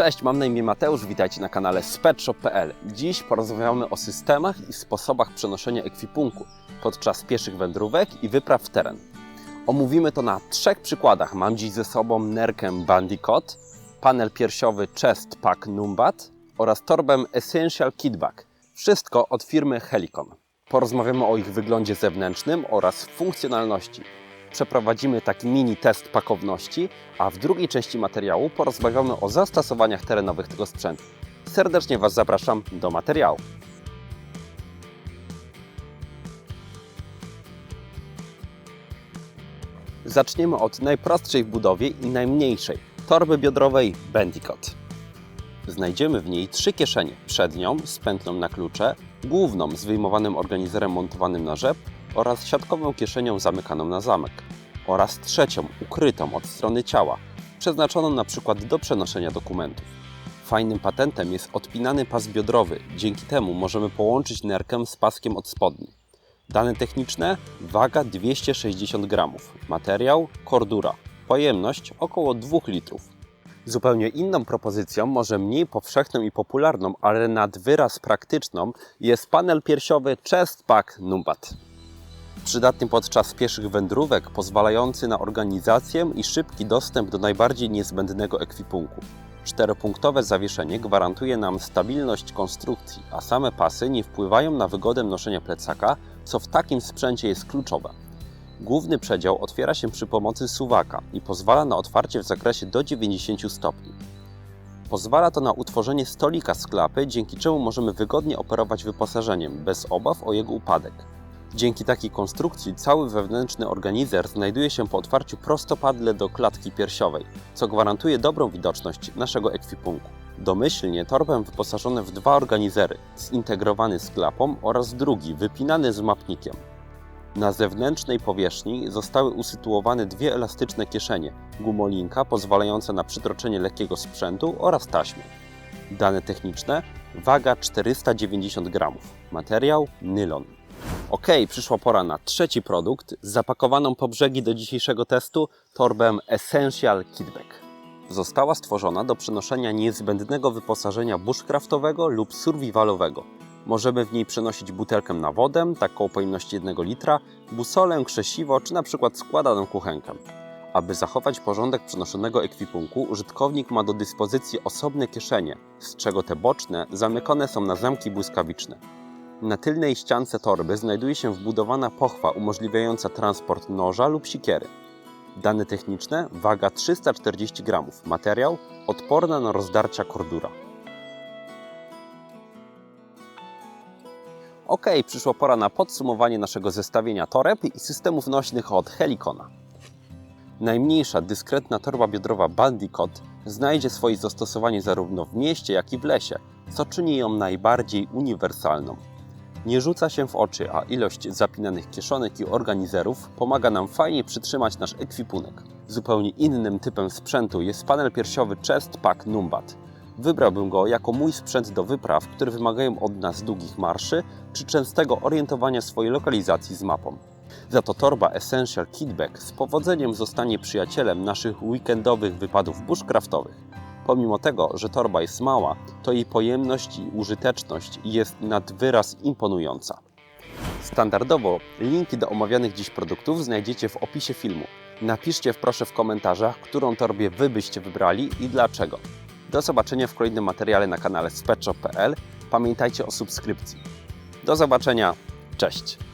Cześć, mam na imię Mateusz, witajcie na kanale spetshop.pl. Dziś porozmawiamy o systemach i sposobach przenoszenia ekwipunku podczas pieszych wędrówek i wypraw w teren. Omówimy to na trzech przykładach. Mam dziś ze sobą nerkę Bandicoot, panel piersiowy Chest Pack Numbat oraz torbę Essential Kidback. Wszystko od firmy Helicon. Porozmawiamy o ich wyglądzie zewnętrznym oraz funkcjonalności. Przeprowadzimy taki mini test pakowności, a w drugiej części materiału porozmawiamy o zastosowaniach terenowych tego sprzętu. Serdecznie Was zapraszam do materiału. Zaczniemy od najprostszej w budowie i najmniejszej torby biodrowej Bandicoot. Znajdziemy w niej trzy kieszenie: przednią z pętlą na klucze, główną z wyjmowanym organizerem montowanym na rzep oraz siatkową kieszenią zamykaną na zamek oraz trzecią ukrytą od strony ciała, przeznaczoną na przykład do przenoszenia dokumentów. Fajnym patentem jest odpinany pas biodrowy, dzięki temu możemy połączyć nerkę z paskiem od spodni. Dane techniczne: waga 260 gramów, materiał kordura, pojemność około 2 litrów. Zupełnie inną propozycją, może mniej powszechną i popularną, ale nad wyraz praktyczną, jest panel piersiowy Chest Pack Numbat. Przydatny podczas pieszych wędrówek, pozwalający na organizację i szybki dostęp do najbardziej niezbędnego ekwipunku. Czteropunktowe zawieszenie gwarantuje nam stabilność konstrukcji, a same pasy nie wpływają na wygodę noszenia plecaka, co w takim sprzęcie jest kluczowe. Główny przedział otwiera się przy pomocy suwaka i pozwala na otwarcie w zakresie do 90 stopni. Pozwala to na utworzenie stolika z klapy, dzięki czemu możemy wygodnie operować wyposażeniem, bez obaw o jego upadek. Dzięki takiej konstrukcji cały wewnętrzny organizer znajduje się po otwarciu prostopadle do klatki piersiowej, co gwarantuje dobrą widoczność naszego ekwipunku. Domyślnie torbę wyposażone w dwa organizery, zintegrowany z klapą oraz drugi wypinany z mapnikiem. Na zewnętrznej powierzchni zostały usytuowane dwie elastyczne kieszenie, gumolinka pozwalająca na przytroczenie lekkiego sprzętu oraz taśmy. Dane techniczne: waga 490 gramów, materiał nylon. Ok, przyszła pora na trzeci produkt, zapakowaną po brzegi do dzisiejszego testu torbę Essential Kidback. Została stworzona do przenoszenia niezbędnego wyposażenia bushcraftowego lub survivalowego. Możemy w niej przenosić butelkę na wodę, taką pojemności 1 litra, busolę, krzesiwo czy na przykład składaną kuchenkę. Aby zachować porządek przenoszonego ekwipunku, użytkownik ma do dyspozycji osobne kieszenie, z czego te boczne zamykane są na zamki błyskawiczne. Na tylnej ściance torby znajduje się wbudowana pochwa umożliwiająca transport noża lub sikiery. Dane techniczne: waga 340 gramów, materiał odporna na rozdarcia kordura. Ok, przyszła pora na podsumowanie naszego zestawienia toreb i systemów nośnych od Helicona. Najmniejsza, dyskretna torba biodrowa Bandicoot znajdzie swoje zastosowanie zarówno w mieście, jak i w lesie, co czyni ją najbardziej uniwersalną. Nie rzuca się w oczy, a ilość zapinanych kieszonek i organizerów pomaga nam fajnie przytrzymać nasz ekwipunek. Zupełnie innym typem sprzętu jest panel piersiowy Chest Pack Numbat. Wybrałbym go jako mój sprzęt do wypraw, które wymagają od nas długich marszy czy częstego orientowania swojej lokalizacji z mapą. Za to torba Essential Kidback z powodzeniem zostanie przyjacielem naszych weekendowych wypadów bushcraftowych. Pomimo tego, że torba jest mała, to jej pojemność i użyteczność jest nad wyraz imponująca. Standardowo linki do omawianych dziś produktów znajdziecie w opisie filmu. Napiszcie proszę w komentarzach, którą torbę Wy byście wybrali i dlaczego. Do zobaczenia w kolejnym materiale na kanale spetshop.pl. Pamiętajcie o subskrypcji. Do zobaczenia. Cześć!